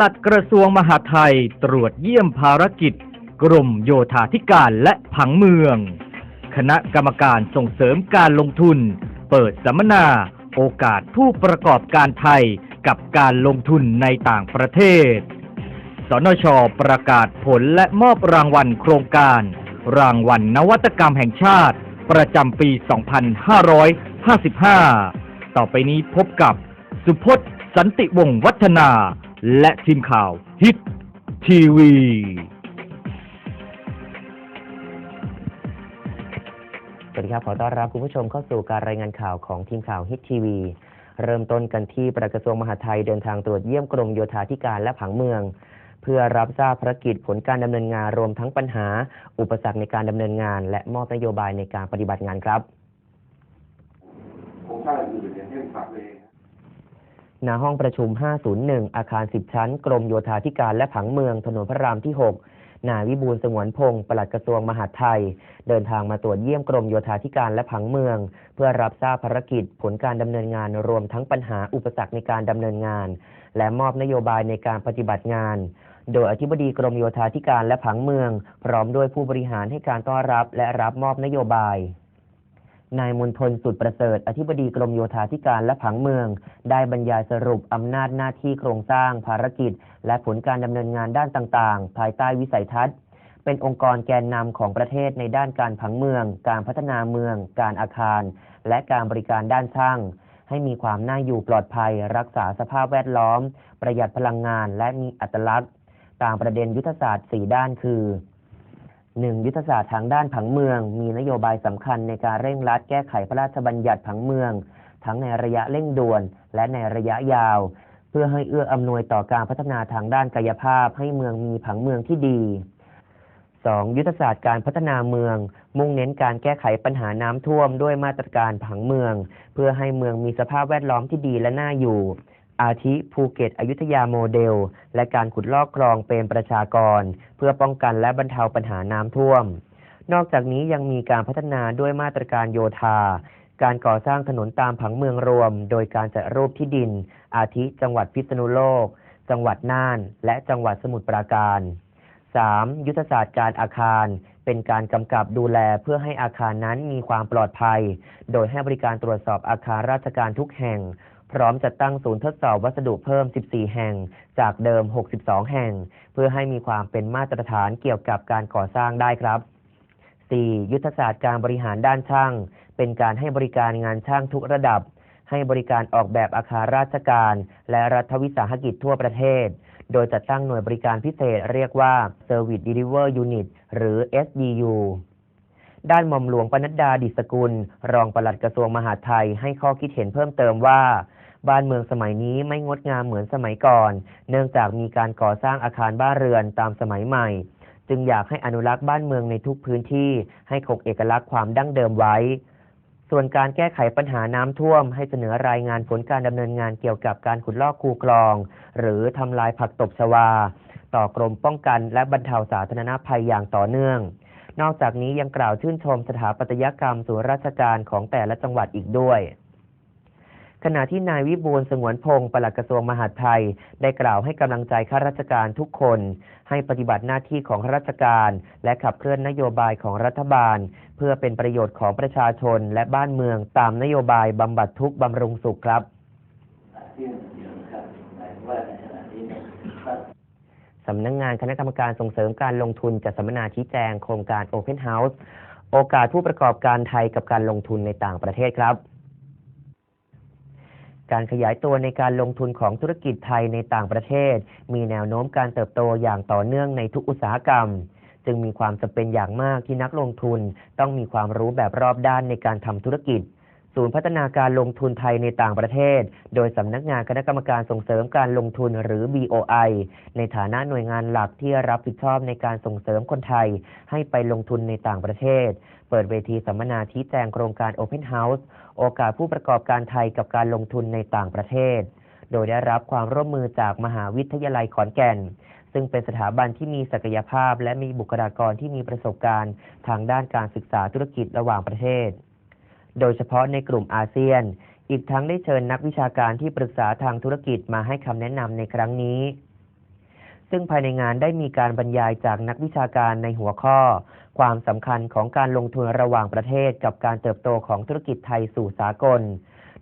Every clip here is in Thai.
ลัดกระทรวงมหาดไทยตรวจเยี่ยมภารกิจ กรมโยธาธิการและผังเมือง คณะกรรมการส่งเสริมการลงทุน เปิดสัมมนา โอกาสผู้ประกอบการไทยกับการลงทุนในต่างประเทศ สนชประกาศผลและมอบรางวัลโครงการ รางวัลนวัตกรรมแห่งชาติ ประจำปี 2555 ต่อไปนี้พบกับสุพจน์สันติวงศ์วัฒนา และทีมข่าวฮิตทีวีสวัสดีครับ ขอต้อนรับคุณผู้ชมเข้าสู่การรายงานข่าวของทีมข่าวฮิตทีวีเริ่มต้นกันที่ปลัดกระทรวงมหาดไทยเดินทางตรวจเยี่ยมกรมโยธาธิการและผังเมือง เพื่อรับทราบภารกิจผลการดำเนินงานรวมทั้งปัญหา อุปสรรคในการดำเนินงาน และมอบนโยบายในการปฏิบัติงานครับโครงสร้างอื่นอย่างเช่นฝักเล ณห้องประชุม 501 อาคาร 10 ชั้น กรมโยธาธิการและผังเมือง ถนนพระรามที่ 6 นายวิบูลสงวนพงศ์ปลัดกระทรวงมหาดไทย เดินทางมาตรวจเยี่ยมกรมโยธาธิการและผังเมือง เพื่อรับทราบภารกิจ ผลการดำเนินงานรวมทั้งปัญหาอุปสรรคในการดำเนินงาน และมอบนโยบายในการปฏิบัติงานโดยอธิบดีกรมโยธาธิการและผังเมือง พร้อมด้วยผู้บริหารให้การต้อนรับและรับมอบนโยบาย นายมนทนสุดประเสริฐ อธิบดีกรมโยธาธิการและผังเมือง ได้บรรยายสรุปอำนาจหน้าที่โครงสร้าง ภารกิจ และผลการดำเนินงานด้านต่างๆ ภายใต้วิสัยทัศน์ เป็นองค์กรแกนนำของประเทศในด้านการผังเมือง การพัฒนาเมือง การอาคาร และการบริการด้านช่าง ให้มีความน่าอยู่ปลอดภัย รักษาสภาพแวดล้อม ประหยัดพลังงาน และมีอัตลักษณ์ ตามประเด็นยุทธศาสตร์ 4 ด้านคือ 1. ยุทธศาสตร์ทางด้านผังเมือง มีนโยบายสำคัญในการเร่งรัดแก้ไขพระราชบัญญัติผังเมือง ทั้งในระยะเร่งด่วน และในระยะยาว เพื่อให้เอื้ออำนวยต่อการพัฒนาทางด้านกายภาพ ให้เมืองมีผังเมืองที่ดี 2. ยุทธศาสตร์การพัฒนาเมือง มุ่งเน้นการแก้ไขปัญหาน้ำท่วมด้วยมาตรการผังเมือง เพื่อให้เมืองมีสภาพแวดล้อมที่ดีและน่าอยู่ อาทิภูเก็ตอยุธยาโมเดล และการขุดลอกคลองเป็นประชากร เพื่อป้องกันและบรรเทาปัญหาน้ำท่วม นอกจากนี้ยังมีการพัฒนาด้วยมาตรการโยธา การก่อสร้างถนนตามผังเมืองรวม โดยการจัดรูปที่ดิน อาทิจังหวัดพิษณุโลก จังหวัดน่าน และจังหวัดสมุทรปราการ 3. ยุทธศาสตร์การอาคาร เป็นการกำกับดูแลเพื่อให้อาคารนั้นมีความปลอดภัย โดยให้บริการตรวจสอบอาคารราชการทุกแห่ง พร้อมจัดตั้งศูนย์ทดสอบวัสดุเพิ่ม 14 แห่ง จากเดิม 62 แห่ง เพื่อให้มีความเป็นมาตรฐานเกี่ยวกับการก่อสร้างได้ครับ 4. ยุทธศาสตร์การบริหารด้านช่าง เป็นการให้บริการงานช่างทุกระดับ ให้บริการออกแบบอาคารราชการ และรัฐวิสาหกิจทั่วประเทศ โดยจัดตั้งหน่วยบริการพิเศษเรียกว่า Service Deliver Unit หรือ SDU ด้านหม่อมหลวงปนัดดาดิสกุล รองปลัดกระทรวงมหาดไทยให้ข้อคิดเห็นเพิ่มเติมว่า บ้านเมืองสมัยนี้ไม่งดงามเหมือนสมัยก่อน เนื่องจากมีการก่อสร้างอาคารบ้านเรือนตามสมัยใหม่ จึงอยากให้อนุรักษ์บ้านเมืองในทุกพื้นที่ ให้คงเอกลักษณ์ความดั้งเดิมไว้ ส่วนการแก้ไขปัญหาน้ำท่วม ให้เสนอรายงานผลการดำเนินงานเกี่ยวกับการขุดลอกคูคลอง หรือทำลายผักตบชวา ต่อกรมป้องกันและบรรเทาสาธารณภัยอย่างต่อเนื่องนอกจากนี้ยังกล่าวชื่นชมสถาปัตยกรรมส่วนราชการของแต่ละจังหวัดอีกด้วย ขณะที่นายวิบูลสงวนพงศ์ปลัดกระทรวงมหาดไทย ได้กล่าวให้กำลังใจข้าราชการทุกคน ให้ปฏิบัติหน้าที่ของข้าราชการ และขับเคลื่อนนโยบายของรัฐบาล เพื่อเป็นประโยชน์ของประชาชนและบ้านเมืองตามนโยบายบำบัดทุกข์บำรุงสุขครับที่เดียวครับหมายว่าในขณะนี้นะครับสำนักงงานคณะกรรมการส่งเสริมการลงทุนจัดสัมมนาชี้แจงโครงการ Open House โอกาสผู้ประกอบการไทยกับการลงทุนในต่างประเทศครับ การขยายตัวในการลงทุนของธุรกิจไทยในต่างประเทศ มีแนวโน้มการเติบโตอย่างต่อเนื่องในทุกอุตสาหกรรม จึงมีความจำเป็นอย่างมากที่นักลงทุนต้องมีความรู้แบบรอบด้านในการทำธุรกิจ ศูนย์พัฒนาการลงทุนไทยในต่างประเทศ โดยสำนักงานคณะกรรมการส่งเสริมการลงทุนหรือ BOI ในฐานะหน่วยงานหลักที่รับผิดชอบในการส่งเสริมคนไทย ให้ไปลงทุนในต่างประเทศ เปิดเวทีสัมมนาชี้แจงโครงการ Open House โอกาสผู้ประกอบการไทยกับการลงทุนในต่างประเทศ โดยได้รับความร่วมมือจากมหาวิทยาลัยขอนแก่น ซึ่งเป็นสถาบันที่มีศักยภาพ และมีบุคลากรที่มีประสบการณ์ ทางด้านการศึกษาธุรกิจระหว่างประเทศ โดยเฉพาะในกลุ่มอาเซียน อีกทั้งได้เชิญนักวิชาการที่ปรึกษาทางธุรกิจมาให้คำแนะนำในครั้งนี้ ซึ่งภายในงานได้มีการบรรยายจากนักวิชาการในหัวข้อ ความสำคัญของการลงทุนระหว่างประเทศกับการเติบโตของธุรกิจไทยสู่สากล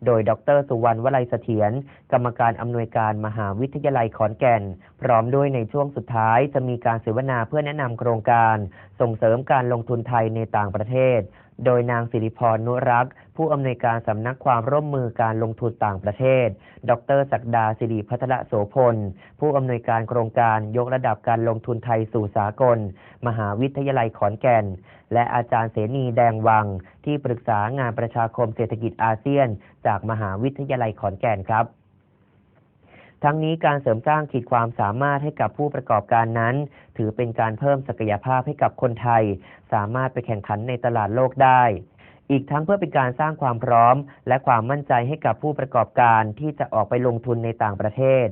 โดยดรสุวรรณวลัยเสถียรกรรมการอำนวยการมหาวิทยาลัยขอนแก่น พร้อมด้วยในช่วงสุดท้ายจะมีการเสวนาเพื่อแนะนำโครงการ ส่งเสริมการลงทุนไทยในต่างประเทศ โดยนางสิริพรนุรักษ์ ผู้อำนวยการสำนักความร่วมมือการลงทุนต่างประเทศ ดรศักดาสิริพัทรโสพล ผู้อำนวยการโครงการยกระดับการลงทุนไทยสู่สากล มหาวิทยาลัยขอนแก่น และอาจารย์เสนีแดงวัง ที่ปรึกษางานประชาคมเศรษฐกิจอาเซียน จากมหาวิทยาลัยขอนแก่นครับ ทั้งนี้การเสริมสร้างขีดความสามารถให้กับผู้ประกอบการนั้น ถือเป็นการเพิ่มศักยภาพให้กับคนไทย สามารถไปแข่งขันในตลาดโลกได้ อีกทั้งเพื่อเป็นการสร้างความพร้อม และความมั่นใจให้กับผู้ประกอบการที่จะออกไปลงทุนในต่างประเทศ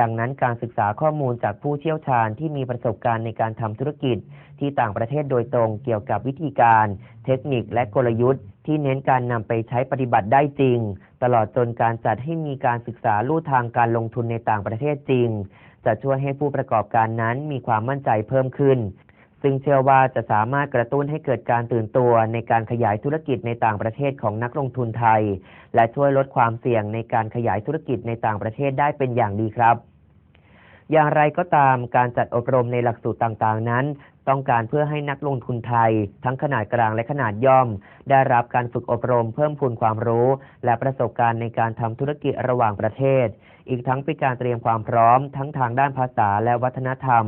ดังนั้นการศึกษาข้อมูลจากผู้เชี่ยวชาญที่มีประสบการณ์ในการทำธุรกิจ ที่ต่างประเทศโดยตรงเกี่ยวกับวิธีการ เทคนิคและกลยุทธ์ ที่เน้นการนำไปใช้ปฏิบัติได้จริง ตลอดจนการจัดให้มีการศึกษาลู่ทางการลงทุนในต่างประเทศจริง จะช่วยให้ผู้ประกอบการนั้นมีความมั่นใจเพิ่มขึ้น ซึ่งเชื่อว่าจะสามารถกระตุ้นให้เกิดการตื่นตัวในการขยายธุรกิจในต่างประเทศของนักลงทุนไทย และช่วยลดความเสี่ยงในการขยายธุรกิจในต่างประเทศได้เป็นอย่างดีครับ อย่างไรก็ตามการจัดอบรมในหลักสูตรต่างๆ นั้น ต้องการเพื่อให้นักลงทุนไทย ทั้งขนาดกลางและขนาดย่อม ได้รับการฝึกอบรมเพิ่มพูนความรู้ และประสบการณ์ในการทำธุรกิจระหว่างประเทศ อีกทั้งเป็นการเตรียมความพร้อม ทั้งทางด้านภาษาและวัฒนธรรม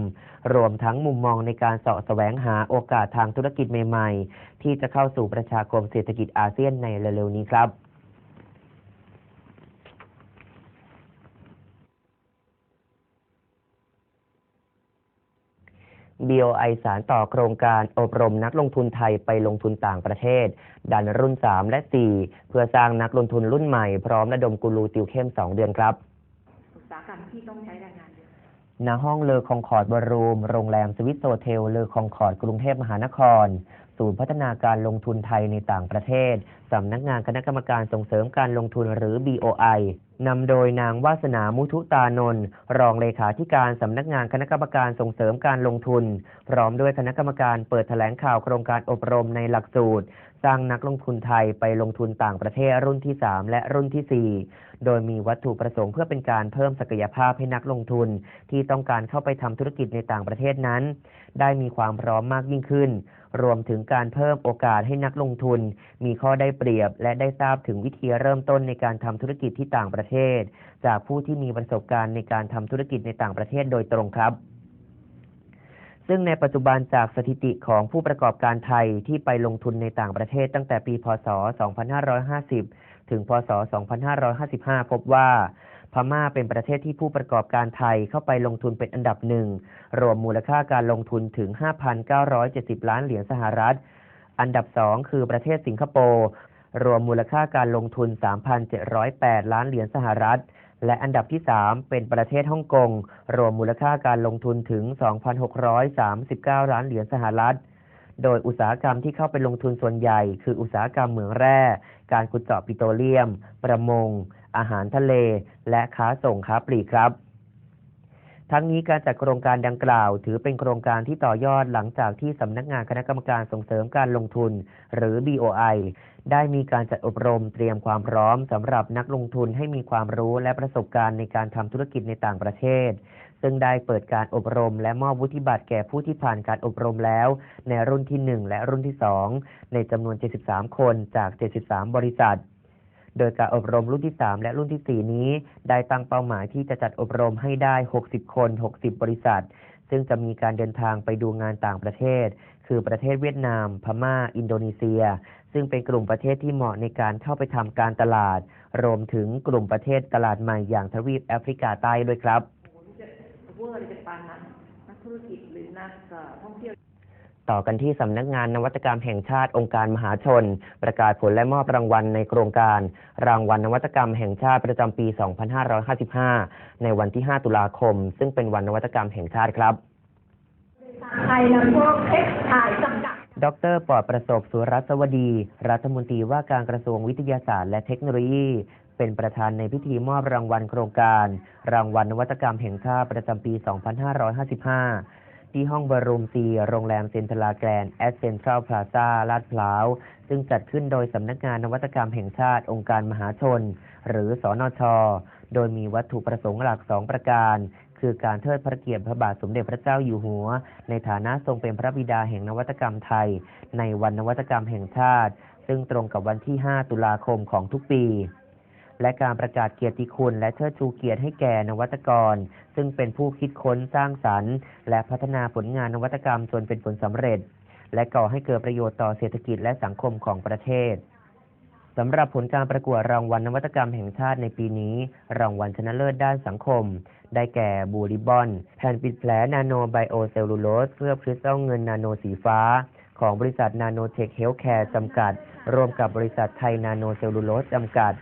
รวมทั้งมุมมองในการเสาะแสวงหาโอกาสทางธุรกิจใหม่ ๆ ที่จะเข้าสู่ประชาคมเศรษฐกิจอาเซียนในเร็วๆนี้ครับ BOI สารต่อโครงการอบรมนักลงทุนไทยไปลงทุนต่างประเทศ ดันรุ่น 3 และ 4 เพื่อสร้างนักลงทุนรุ่นใหม่พร้อมระดมกูรูติวเข้ม 2 เดือนครับอุตสาหกรรมที่ต้องใช้แรงงานเยอะณห้องเลอคองคอร์ดบรูม โรงแรมสวิสโซเทล เลอคองคอร์ดกรุงเทพมหานคร ศูนย์พัฒนาการลงทุนไทยในต่างประเทศ สำนักงานคณะกรรมการส่งเสริมการลงทุนหรือ BOI นำโดยนางวาสนามุทุตานนท์รองเลขาธิการสำนักงานคณะกรรมการส่งเสริมการลงทุน พร้อมด้วยคณะกรรมการเปิดแถลงข่าวโครงการอบรมในหลักสูตร สร้างนักลงทุนไทยไปลงทุนต่างประเทศรุ่นที่ 3 และรุ่นทีสี่ 4 โดยมีวัตถุประสงค์เพื่อเป็นการเพิ่มศักยภาพให้นักลงทุน ที่ต้องการเข้าไปทำธุรกิจในต่างประเทศนั้น ได้มีความพร้อมมากยิ่งขึ้น รวมถึงการเพิ่มโอกาสให้นักลงทุน มีข้อได้เปรียบ และได้ทราบถึงวิธีเริ่มต้นในการทำธุรกิจที่ต่างประเทศ จากผู้ที่มีประสบการณ์ในการทำธุรกิจในต่างประเทศโดยตรงครับ ซึ่งในปัจจุบันจากสถิติของผู้ประกอบการไทยที่ไปลงทุนในต่างประเทศตั้งแต่ปี พศ 2550 ถึง พศ 2555 พบว่า พม่าเป็นประเทศที่ผู้ประกอบการไทยเข้าไปลงทุนเป็นอันดับหนึ่ง รวมมูลค่าการลงทุนถึง 5,970 ล้านเหรียญสหรัฐ อันดับ2คือประเทศสิงคโปร์ รวมมูลค่าการลงทุน 3,708 ล้านเหรียญสหรัฐ และอันดับที่ 3 เป็นประเทศฮ่องกง รวมมูลค่าการลงทุนถึง 2,639 ล้านเหรียญสหรัฐ โดยอุตสาหกรรมที่เข้าไปลงทุนส่วนใหญ่ คืออุตสาหกรรมเหมืองแร่ การขุดเจาะปิโตรเลียม ประมง อาหารทะเล และค้าส่งค้าปลีกครับ ทั้งนี้การจัดโครงการดังกล่าว ถือเป็นโครงการที่ต่อยอดหลังจากที่สำนักงานคณะกรรมการส่งเสริมการลงทุน หรือ BOI ได้มีการจัดอบรมเตรียมความพร้อมสำหรับนักลงทุนให้มีความรู้และประสบการณ์ในการทำธุรกิจในต่างประเทศ ซึ่งได้เปิดการอบรมและมอบวุฒิบัตรแก่ผู้ที่ผ่านการอบรมแล้ว ในรุ่นที่ 1 และรุ่นที่ 2 ในจำนวน 73 คนจาก 73 บริษัท โดยการอบรมรุ่นที่ 3 และรุ่นที่ 4 นี้ ได้ตั้งเป้าหมายที่จะจัดอบรมให้ได้ 60 คน 60 บริษัท ซึ่งจะมีการเดินทางไปดูงานต่างประเทศ คือประเทศเวียดนาม พม่า อินโดนีเซีย ซึ่งเป็นกลุ่มประเทศที่เหมาะในการเข้าไปทำการตลาด รวมถึงกลุ่มประเทศตลาดใหม่อย่างทวีปแอฟริกาใต้ด้วยครับเวอร์จะปานนั้นนักธุรกิจหรือนักท่องเที่ยว ต่อกันที่สำนักงานนวัตกรรมแห่งชาติองค์การมหาชน ประกาศผลและมอบรางวัลในโครงการ รางวัลนวัตกรรมแห่งชาติประจำปี 2555 ในวันที่ 5 ตุลาคม ซึ่งเป็นวันนวัตกรรมแห่งชาติครับไทยและพวกเท็กซ์ไทยจำกัดดรปลอดประสบสุรัสวดี รัฐมนตรีว่าการกระทรวงวิทยาศาสตร์และเทคโนโลยี เป็นประธานในพิธีมอบรางวัลโครงการ รางวัลนวัตกรรมแห่งชาติประจำปี 2555 ที่ห้องบรูมซีโรงแรมเซ็นทรัลแกรนด์แอสเซนทรัลพลาซาลาดพร้าว ซึ่งจัดขึ้นโดยสำนักงานนวัตกรรมแห่งชาติองค์การมหาชน หรือสอนช โดยมีวัตถุประสงค์หลักสองประการ คือการเทิดพระเกียรติพระบาทสมเด็จพระเจ้าอยู่หัว ในฐานะทรงเป็นพระบิดาแห่งนวัตกรรมไทย ในวันนวัตกรรมแห่งชาติ ซึ่งตรงกับวันที่ 5 ตุลาคมของทุกปี และการประกาศเกียรติคุณ และเชิดชูเกียรติให้แก่นวัตกร ซึ่งเป็นผู้คิดค้นสร้างสรรค์ และพัฒนาผลงานนวัตกรรมจนเป็นผลสำเร็จ และก่อให้เกิดประโยชน์ต่อเศรษฐกิจและสังคมของประเทศสำหรับผลการประกวดรางวัลนวัตกรรมแห่งชาติในปีนี้ รางวัลชนะเลิศด้านสังคม ได้แก่บูริบอน แผ่นปิดแผลนาโนไบโอเซลลูโลสเคลือบคริสตัลเงินนาโนสีฟ้า ของบริษัทนาโนเทคเฮลท์แคร์จำกัด ร่วมกับบริษัทไทยนาโนเซลลูโลสจำกัด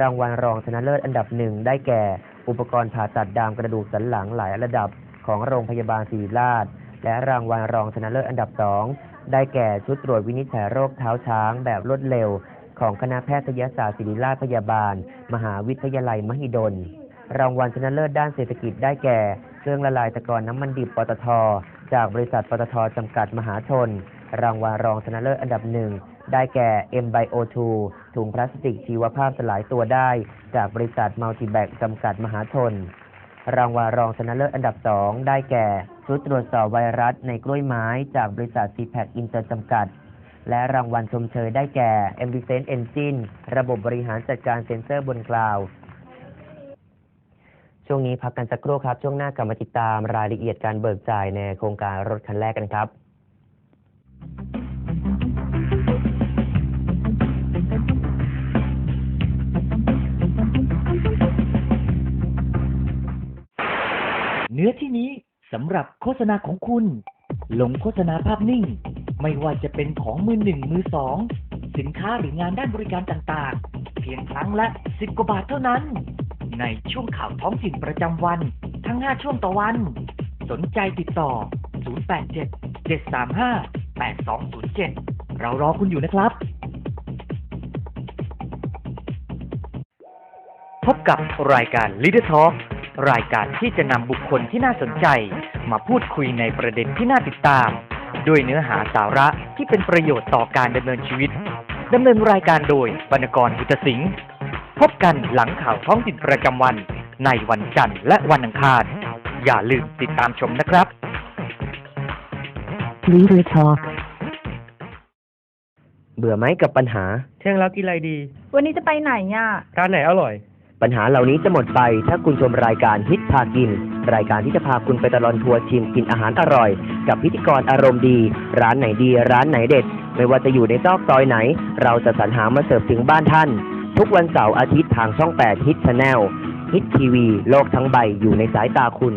รางวัลรองชนะเลิศอันดับหนึ่งได้แก่ อุปกรณ์ผ่าตัดดามกระดูกสันหลังหลายระดับของโรงพยาบาลศิริราช และรางวัลรองชนะเลิศอันดับสองได้แก่ชุดตรวจวินิจฉัยโรคเท้าช้างแบบรวดเร็ว ของคณะแพทยศาสตร์ศิริราชพยาบาล มหาวิทยาลัยมหิดล รางวัลชนะเลิศด้านเศรษฐกิจได้แก่ เครื่องละลายตะกอนน้ำมันดิบปตท จากบริษัทปตทจำกัดมหาชน รางวัลรองชนะเลิศอันดับหนึ่ง ได้แก่ M Bio2 ถุงพลาสติกชีวภาพสลายตัวได้ จากบริษัทมัลติแบกจำกัดมหาชน รางวัลรองชนะเลิศอันดับสองได้แก่ ชุดตรวจสอบไวรัสในกล้วยไม้ จากบริษัท c p a c Inter จำกัด และรางวัลชมเชยได้แก่ a m b i s e n Engine ระบบบริหารจัดการเซ็นเซอร์บนคลาวด์ช่วงนี้พักกันสักครู่ครับ ช่วงหน้ากลับมาติดตามรายละเอียดการเบิกจ่ายในโครงการรถคันแรกกันครับ นื้อที่นี้สำหรับโฆษณาของคุณ ลงโฆษณาภาพนิ่ง ไม่ว่าจะเป็นของมือหนึ่งมือสองสินค้าหรืองานด้านบริการต่างๆ เพียงครั้งละสิบกว่าบาทเท่านั้น ในช่วงข่าวท้องถิ่นประจำวัน ทั้ง 5 ช่วงต่อวัน สนใจติดต่อ 087 735 8207 เรารอคุณอยู่นะครับ พบกับรายการ Leader Talk รายการที่จะนำบุคคลที่น่าสนใจ มาพูดคุยในประเด็นที่น่าติดตาม ด้วยเนื้อหาสาระที่เป็นประโยชน์ต่อการดำเนินชีวิตดำเนินรายการโดยบรรณกรบุตรสิงห์พบกันหลังข่าวท้องถิ่นประจำวัน ในวันจันทร์และวันอังคาร อย่าลืมติดตามชมนะครับ Leader Talk เบื่อไหมกับปัญหา เที่ยงแล้วกินอะไรดี วันนี้จะไปไหนอะ ร้านไหนอร่อย ปัญหาเหล่านี้จะหมดไปถ้าคุณชมรายการฮิตพากิน รายการที่จะพาคุณไปตลอดทัวร์ชิมกินอาหารอร่อย กับพิธีกรอารมณ์ดี ร้านไหนดี ร้านไหนเด็ด ไม่ว่าจะอยู่ในซอกซอยไหน เราจะสรรหามาเสิร์ฟถึงบ้านท่าน ทุกวันเสาร์อาทิตย์ทางช่อง 8 ฮิตชาแนลฮิตทีวีโลกทั้งใบอยู่ในสายตาคุณ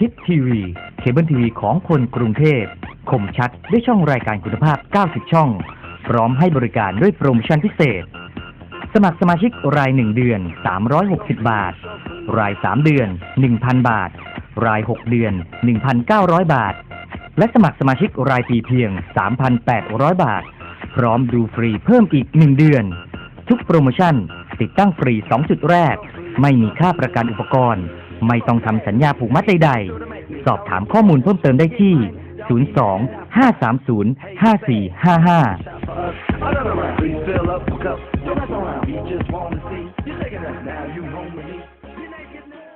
ฮิตทีวีเคเบิลทีวีของคนกรุงเทพคมชัดด้วยช่องรายการคุณภาพ 90 ช่อง พร้อมให้บริการด้วยโปรโมชั่นพิเศษ สมัครสมาชิกราย 1 เดือน 360 บาท ราย 3 เดือน 1,000 บาท ราย 6 เดือน 1,900 บาท และสมัครสมาชิกรายปีเพียง 3,800 บาท พร้อมดูฟรีเพิ่มอีก 1 เดือน ทุกโปรโมชั่น ติดตั้งฟรี 2 จุดแรก ไม่มีค่าประกันอุปกรณ์ ไม่ต้องทำสัญญาผูกมัดใดๆ สอบถามข้อมูลเพิ่มเติมได้ที่ 02 530 5455 Another round, please fill up a cup. Don't mess around, we just wanna see you taking us now. You home with me? You're naked now.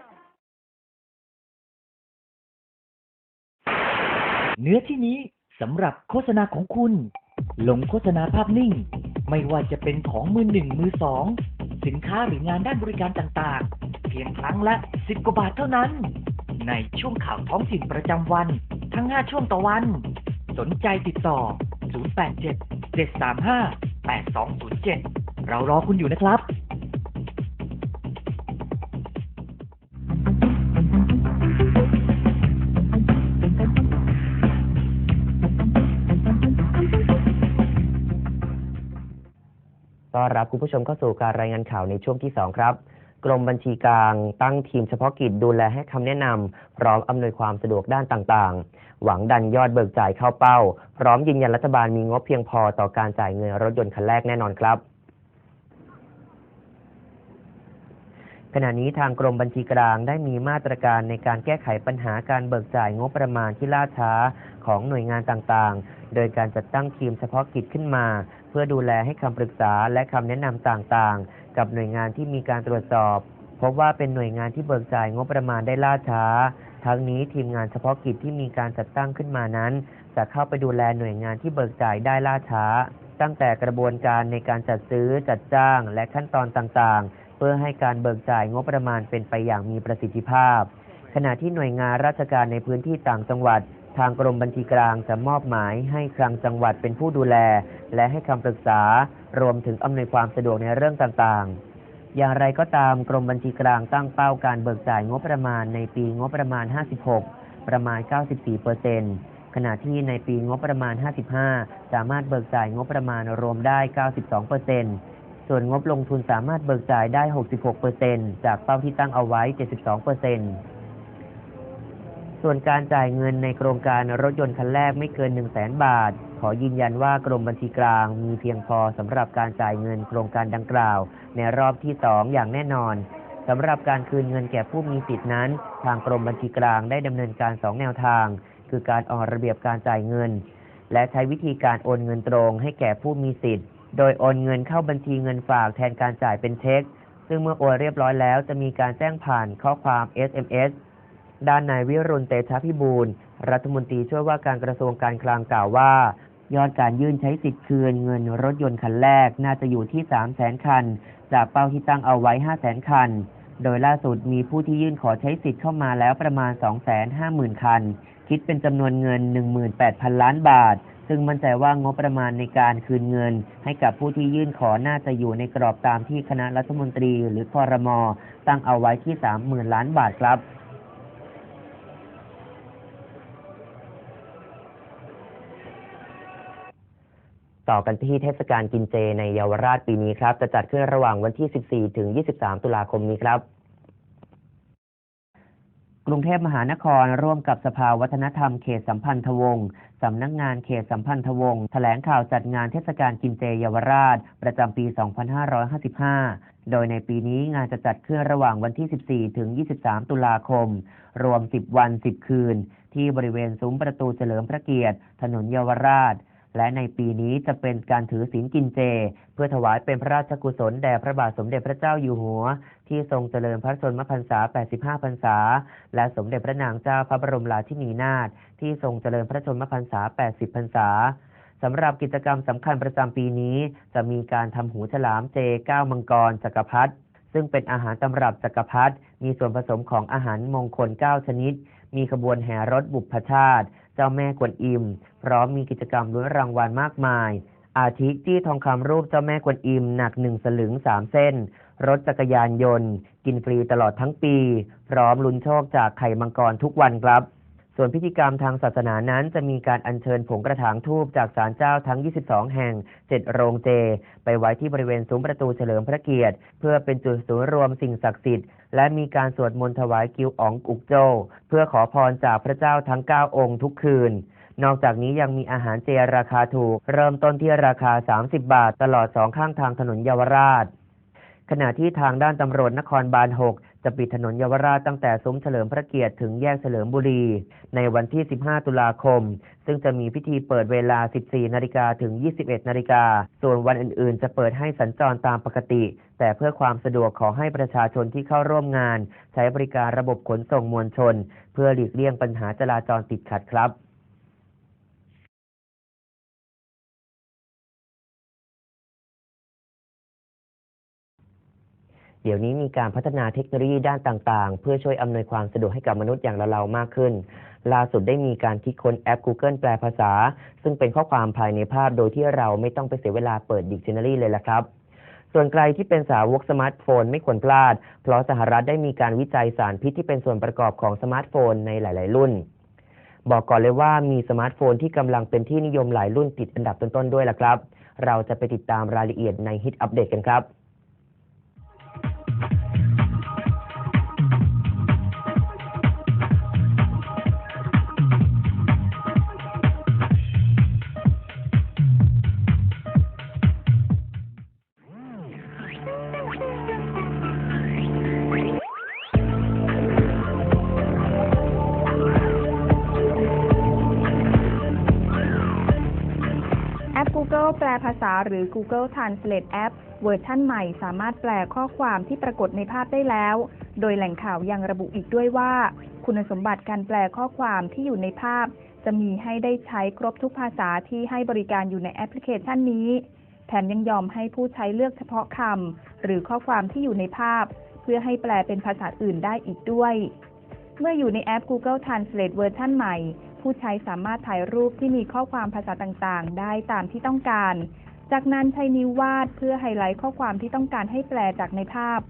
เนื้อที่นี้สำหรับโฆษณาของคุณ ลงโฆษณาภาพนิ่ง ไม่ว่าจะเป็นของมือหนึ่งมือสอง สินค้าหรืองานด้านบริการต่างๆ เพียงครั้งละสิบกว่าบาทเท่านั้น ในช่วงข่าวท้องถิ่นประจำวัน ทั้ง 5 ช่วงต่อวัน สนใจติดต่อ 087 735 8207 เรารอคุณอยู่นะครับต้อนรับคุณผู้ชมเข้าสู่การรายงานข่าวในช่วงที่ 2 ครับ กรมบัญชีกลางตั้งทีมเฉพาะกิจดูแลให้คำแนะนำพร้อมอำนวยความสะดวกด้านต่างๆ หวังดันยอดเบิกจ่ายเข้าเป้า พร้อมยืนยันรัฐบาลมีงบเพียงพอต่อการจ่ายเงินรถยนต์คันแรกแน่นอนครับขณะนี้ทางกรมบัญชีกลางได้มีมาตรการในการแก้ไขปัญหาการเบิกจ่ายงบประมาณที่ล่าช้าของหน่วยงานต่างๆ โดยการจัดตั้งทีมเฉพาะกิจขึ้นมา เพื่อดูแลให้คำปรึกษาและคำแนะนำต่างๆ กับหน่วยงานที่มีการตรวจสอบ พบว่าเป็นหน่วยงานที่เบิกจ่ายงบประมาณได้ล่าช้า ทั้งนี้ทีมงานเฉพาะกิจที่มีการจัดตั้งขึ้นมานั้น จะเข้าไปดูแลหน่วยงานที่เบิกจ่ายได้ล่าช้า ตั้งแต่กระบวนการในการจัดซื้อจัดจ้าง และขั้นตอนต่างๆ เพื่อให้การเบิกจ่ายงบประมาณเป็นไปอย่างมีประสิทธิภาพ ขณะที่หน่วยงานราชการในพื้นที่ต่างจังหวัดทางกรมบัญชีกลางจะมอบหมายให้คลังจังหวัดเป็นผู้ดูแล และให้คำปรึกษา รวมถึงอำนวยความสะดวกในเรื่องต่างๆ อย่างไรก็ตามกรมบัญชีกลางตั้งเป้าการเบิกจ่ายงบประมาณในปีงบประมาณ 56 ประมาณ 94เปอร์เซ็นต์ขณะที่ในปีงบประมาณ 55 สามารถเบิกจ่ายงบประมาณรวมได้ 92เปอร์เซ็นต์ส่วนงบลงทุนสามารถเบิกจ่ายได้ 66เปอร์เซ็นต์จากเป้าที่ตั้งเอาไว้ 72เปอร์เซ็นต์ส่วนการจ่ายเงินในโครงการรถยนต์คันแรกไม่เกิน 1 0 0 0 0แบาท ขอยืนยันว่ากรมบัญชีกลางมีเพียงพอสำหรับการจ่ายเงินโครงการดังกล่าว ในรอบที่ 2 อย่างแน่นอนสำหรับการคืนเงินแก่ผู้มีสิทธินั้น ทางกรมบัญชีกลางได้ดำเนินการ 2 แนวทาง คือการออกระเบียบการจ่ายเงิน และใช้วิธีการโอนเงินตรงให้แก่ผู้มีสิทธิ์ โดยโอนเงินเข้าบัญชีเงินฝากแทนการจ่ายเป็นเช็ค ซึ่งเมื่อโอนเรียบร้อยแล้ว จะมีการแจ้งผ่านข้อความ SMS ด้านนายวิรุณเตชะพิบูลรัฐมนตรีช่วยว่าการกระทรวงการคลังกล่าวว่า ยอดการยื่นใช้สิทธิ์คืนเงินรถยนต์คันแรกน่าจะอยู่ที่ 3 0 0แสนคัน จากเป้าที่ตั้งเอาไว้ 5 0 0แสนคัน โดยล่าสุดมีผู้ที่ยื่นขอใช้สิทธิ์เข้ามาแล้วประมาณ 250,000 คัน คิดเป็นจำนวนเงิน 18,000 ล้านบาท ซึ่งมั่นใจว่างบประมาณในการคืนเงิน ให้กับผู้ที่ยื่นขอน่าจะอยู่ในกรอบตามที่คณะรัฐมนตรีหรือคอรมอตั้งเอาไว้ที่ 30,000 ล้านบาทครับ ต่อกันที่เทศกาลกินเจในเยาวราชปีนี้ครับ จะจัดขึ้นระหว่างวันที่ 14 ถึง 23 ตุลาคมนี้ครับ กรุงเทพมหานครร่วมกับสภาวัฒนธรรมเขตสัมพันธวงศ์สำนักงานเขตสัมพันธวงศ์แถลงข่าวจัดงานเทศกาลกินเจเยาวราช ประจำปี 2555 โดยในปีนี้งานจะจัดขึ้นระหว่างวันที่ 14 ถึง 23 ตุลาคม รวม 10 วัน 10 คืน ที่บริเวณซุ้มประตูเฉลิมพระเกียรติ ถนนเยาวราช และในปีนี้จะเป็นการถือศีลกินเจ เพื่อถวายเป็นพระราชกุศลแด่พระบาทสมเด็จพระเจ้าอยู่หัว ที่ทรงเจริญพระชนมพรรษา 85 พรรษา และสมเด็จพระนางเจ้าพระบรมราชินีนาถที่ทรงเจริญพระชนมพรรษา 80 พรรษาสำหรับกิจกรรมสำคัญประจำปีนี้ จะมีการทำหูฉลามเจ9มังกรจักรพรรดิซึ่งเป็นอาหารตำรับจักรพรรดิมีส่วนผสมของอาหารมงคล 9 ชนิด มีขบวนแห่รถบุพชาติ เจ้าแม่กวนอิม พร้อมมีกิจกรรมลุ้นรางวัลมากมาย อาทิจี้ทองคำรูปเจ้าแม่กวนอิมหนักหนึ่งสลึงสามเส้น รถจักรยานยนต์ กินฟรีตลอดทั้งปี พร้อมลุ้นโชคจากไข่มังกรทุกวันครับ ส่วนพิธีกรรมทางศาสนานั้นจะมีการอัญเชิญผงกระถางทูบจากศาลเจ้าทั้ง 22 แห่ง 7 โรงเจ ไปไว้ที่บริเวณซุ้มประตูเฉลิมพระเกียรติ เพื่อเป็นจุดศูนย์รวมสิ่งศักดิ์สิทธิ์และมีการสวดมนต์ถวายกิวอ๋องอุกโจ เพื่อขอพรจากพระเจ้าทั้ง 9 องค์ทุกคืน นอกจากนี้ยังมีอาหารเจราคาถูก เริ่มต้นที่ราคา 30 บาท ตลอดสองข้างทางถนนเยาวราช ขณะที่ทางด้านตำรวจนครบาล 6 จะปิดถนนเยาวราชตั้งแต่ซุ้มเฉลิมพระเกียรติถึงแยกเฉลิมบุรี ในวันที่ 15 ตุลาคม ซึ่งจะมีพิธีเปิดเวลา 14 นาฬิกาถึง 21 นาฬิกา ส่วนวันอื่นๆ จะเปิดให้สัญจรตามปกติ แต่เพื่อความสะดวกขอให้ประชาชนที่เข้าร่วมงาน ใช้บริการระบบขนส่งมวลชน เพื่อหลีกเลี่ยงปัญหาจราจรติดขัดครับ เดี๋ยวนี้มีการพัฒนาเทคโนโลยีด้านต่างๆ เพื่อช่วยอำนวยความสะดวกให้กับมนุษย์อย่างเราๆมากขึ้น ล่าสุดได้มีการคิดค้นแอป Google แปลภาษา ซึ่งเป็นข้อความภายในภาพโดยที่เราไม่ต้องไปเสียเวลาเปิด Dictionary เลยละครับส่วนใครที่เป็นสาวกสมาร์ทโฟนไม่ควรพลาด เพราะสหรัฐได้มีการวิจัยสารพิษที่เป็นส่วนประกอบของสมาร์ทโฟนในหลาย ๆ รุ่น บอกก่อนเลยว่ามีสมาร์ทโฟนที่กำลังเป็นที่นิยมหลายรุ่นติดอันดับต้น ๆ ด้วยล่ะครับ เราจะไปติดตามรายละเอียดในฮิตอัปเดตกันครับ หรือ Google Translate App เวอร์ชั่นใหม่สามารถแปลข้อความที่ปรากฏในภาพได้แล้ว โดยแหล่งข่าวยังระบุอีกด้วยว่า คุณสมบัติการแปลข้อความที่อยู่ในภาพ จะมีให้ได้ใช้ครบทุกภาษาที่ให้บริการอยู่ในแอปพลิเคชันนี้ แถมยังยอมให้ผู้ใช้เลือกเฉพาะคำหรือข้อความที่อยู่ในภาพ เพื่อให้แปลเป็นภาษาอื่นได้อีกด้วย เมื่ออยู่ในแอป Google Translate เวอร์ชันใหม่ผู้ใช้สามารถถ่ายรูปที่มีข้อความภาษาต่างๆ ได้ตามที่ต้องการ จากนั้นใช้นิ้ววาดเพื่อไฮไลท์ข้อความที่ต้องการให้แปลจากในภาพ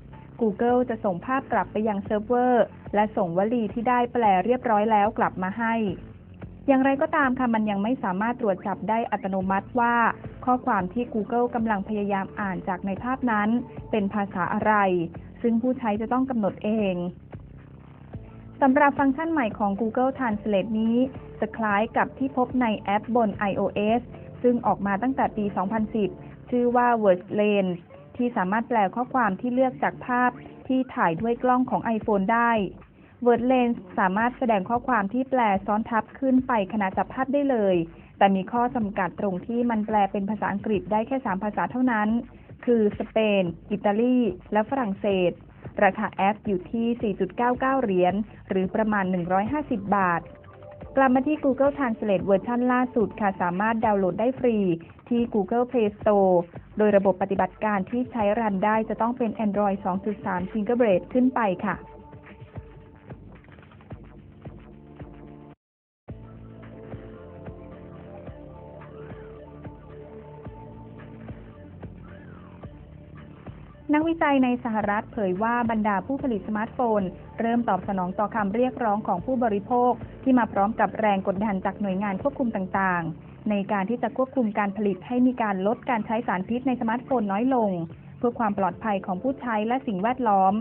Google จะส่งภาพกลับไปยังเซิร์ฟเวอร์ และส่งวลีที่ได้แปลเรียบร้อยแล้วกลับมาให้ อย่างไรก็ตามค่ะมันยังไม่สามารถตรวจจับได้อัตโนมัติว่า ข้อความที่ Google กำลังพยายามอ่านจากในภาพนั้น เป็นภาษาอะไร ซึ่งผู้ใช้จะต้องกำหนดเองสำหรับฟังก์ชันใหม่ของ Google Translate นี้ จะคล้ายกับที่พบในแอปบน iOS ซึ่งออกมาตั้งแต่ปี 2010 ชื่อว่า Words Lens ที่สามารถแปลข้อความที่เลือกจากภาพที่ถ่ายด้วยกล้องของ iPhone ได้ Word Lens สามารถแสดงข้อความที่แปลซ้อนทับขึ้นไปขณะจับภาพได้เลย แต่มีข้อจำกัดตรงที่มันแปลเป็นภาษาอังกฤษได้แค่ 3 ภาษาเท่านั้น คือสเปน อิตาลี และฝรั่งเศส ราคาแอปอยู่ที่ 4.99 เหรียญ หรือประมาณ 150 บาท กลับมาที่ Google Translate เวอร์ชันล่าสุดค่ะ สามารถดาวน์โหลดได้ฟรีที่ Google Play Store โดยระบบปฏิบัติการที่ใช้รันได้จะต้องเป็น Android 2.3 Gingerbread ขึ้นไปค่ะ นักวิจัยในสหรัฐเผยว่าบรรดาผู้ผลิตสมาร์ทโฟน เริ่มตอบสนองต่อคำเรียกร้องของผู้บริโภค ที่มาพร้อมกับแรงกดดันจากหน่วยงานควบคุมต่างๆ ในการที่จะควบคุมการผลิตให้มีการลดการใช้สารพิษในสมาร์ทโฟนน้อยลง เพื่อความปลอดภัยของผู้ใช้และสิ่งแวดล้อม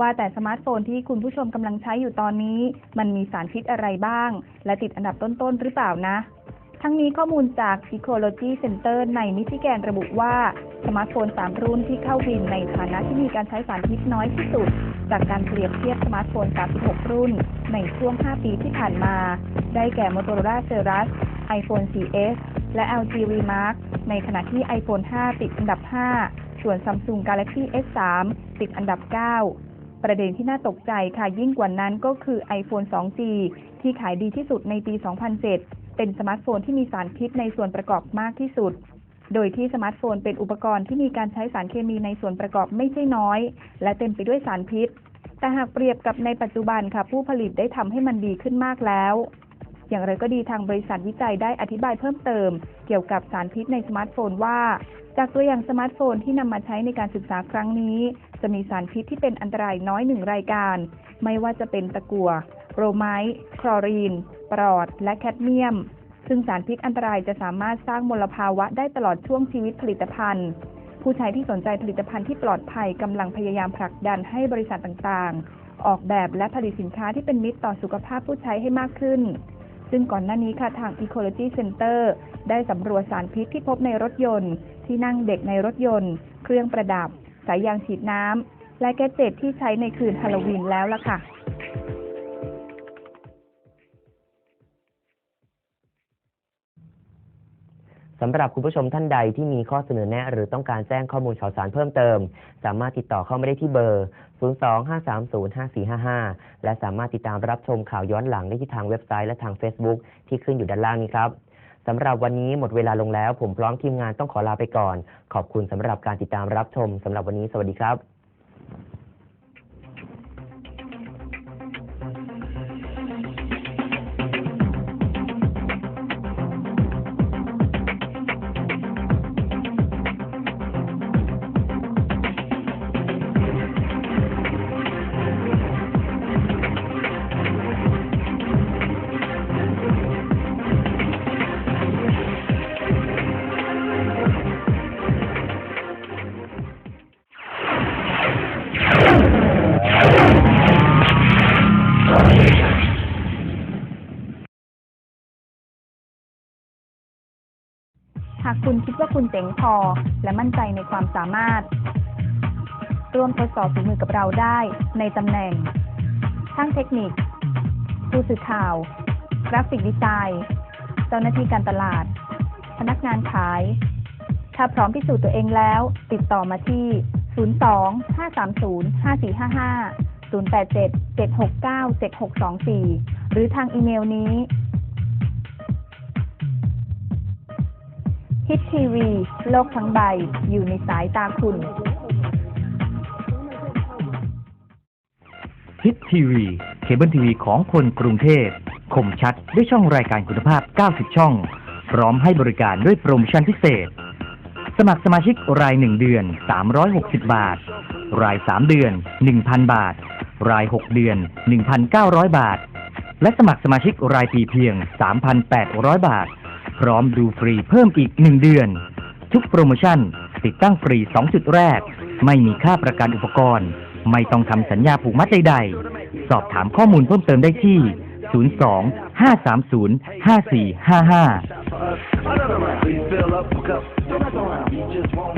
ว่าแต่สมาร์ทโฟนที่คุณผู้ชมกำลังใช้อยู่ตอนนี้ มันมีสารพิษอะไรบ้าง และติดอันดับต้นๆหรือเปล่านะทั้งนี้ข้อมูลจาก Ecology Center ในมิชิแกนระบุว่า สมาร์ทโฟน 3 รุ่นที่เข้าวินในฐานะที่มีการใช้สารพิษน้อยที่สุด จากการเปรียบเทียบสมาร์ทโฟน 36 รุ่น ในช่วง 5 ปีที่ผ่านมา ได้แก่ Motorola Ceras iPhone 4S และ LG Remark ในขณะที่ iPhone 5 ติดอันดับ 5 ส่วน Samsung Galaxy S3 ติดอันดับ 9 ประเด็นที่น่าตกใจค่ะยิ่งกว่านั้นก็คือ iPhone 2G ที่ขายดีที่สุดในปี 2007 เป็นสมาร์ทโฟนที่มีสารพิษในส่วนประกอบมากที่สุด โดยที่สมาร์ทโฟนเป็นอุปกรณ์ที่มีการใช้สารเคมีในส่วนประกอบไม่ใช่น้อย และเต็มไปด้วยสารพิษ แต่หากเปรียบกับในปัจจุบันค่ะ ผู้ผลิตได้ทำให้มันดีขึ้นมากแล้ว อย่างไรก็ดีทางบริษัทวิจัยได้อธิบายเพิ่มเติม เกี่ยวกับสารพิษในสมาร์ทโฟนว่า จากตัวอย่างสมาร์ทโฟนที่นำมาใช้ในการศึกษาครั้งนี้ จะมีสารพิษที่เป็นอันตรายน้อยหนึ่งรายการ ไม่ว่าจะเป็นตะกั่วโบรไมต์คลอรีน ปรอด และแคดเมียม ซึ่งสารพิษอันตรายจะสามารถสร้างมลภาวะได้ตลอดช่วงชีวิตผลิตภัณฑ์ ผู้ใช้ที่สนใจผลิตภัณฑ์ที่ปลอดภัยกำลังพยายามผลักดันให้บริษัทต่างๆ ออกแบบและผลิตสินค้าที่เป็นมิตรต่อสุขภาพผู้ใช้ให้มากขึ้น ซึ่งก่อนหน้านี้ค่ะทาง Ecology Center ได้สำรวจสารพิษที่พบในรถยนต์ ที่นั่งเด็กในรถยนต์ เครื่องประดับ สายยางฉีดน้ำและแกดเจ็ตที่ใช้ในคืนฮาโลวีนแล้วล่ะค่ะ สำหรับคุณผู้ชมท่านใดที่มีข้อเสนอแนะ หรือต้องการแจ้งข้อมูลข่าวสารเพิ่มเติม สามารถติดต่อเข้ามาได้ที่เบอร์ 025305455 และสามารถติดตามรับชมข่าวย้อนหลังได้ที่ทางเว็บไซต์และทาง Facebook ที่ขึ้นอยู่ด้านล่างนี้ครับสำหรับวันนี้หมดเวลาลงแล้ว ผมพร้อมทีมงานต้องขอลาไปก่อน ขอบคุณสำหรับการติดตามรับชมสำหรับวันนี้สวัสดีครับ หากคุณคิดว่าคุณเจ๋งพอ และมั่นใจในความสามารถ ร่วมทดสอบฝีมือกับเราได้ในตำแหน่ง ช่างเทคนิค ผู้สื่อข่าว กราฟิกดีไซน์เจ้าหน้าที่การตลาด พนักงานขาย ถ้าพร้อมพิสูจน์ตัวเองแล้ว ติดต่อมาที่ 02 530 5455 087 769 7624 หรือทางอีเมลนี้ ฮิตทีวี โลกทั้งใบ อยู่ในสายตาคุณ ฮิตทีวี เคเบิลทีวีของคนกรุงเทพคมชัดด้วยช่องรายการคุณภาพ 90 ช่อง พร้อมให้บริการด้วยโปรโมชั่นพิเศษ สมัครสมาชิกราย 1 เดือน 360 บาท ราย 3 เดือน 1,000 บาท ราย 6 เดือน 1,900 บาท และสมัครสมาชิกรายปีเพียง 3,800 บาท พร้อมดูฟรีเพิ่มอีก1เดือน ทุกโปรโมชั่น ติดตั้งฟรี 2 จุดแรก ไม่มีค่าประกันอุปกรณ์ ไม่ต้องทำสัญญาผูกมัดใดๆ สอบถามข้อมูลเพิ่มเติมได้ที่ 02 530 5455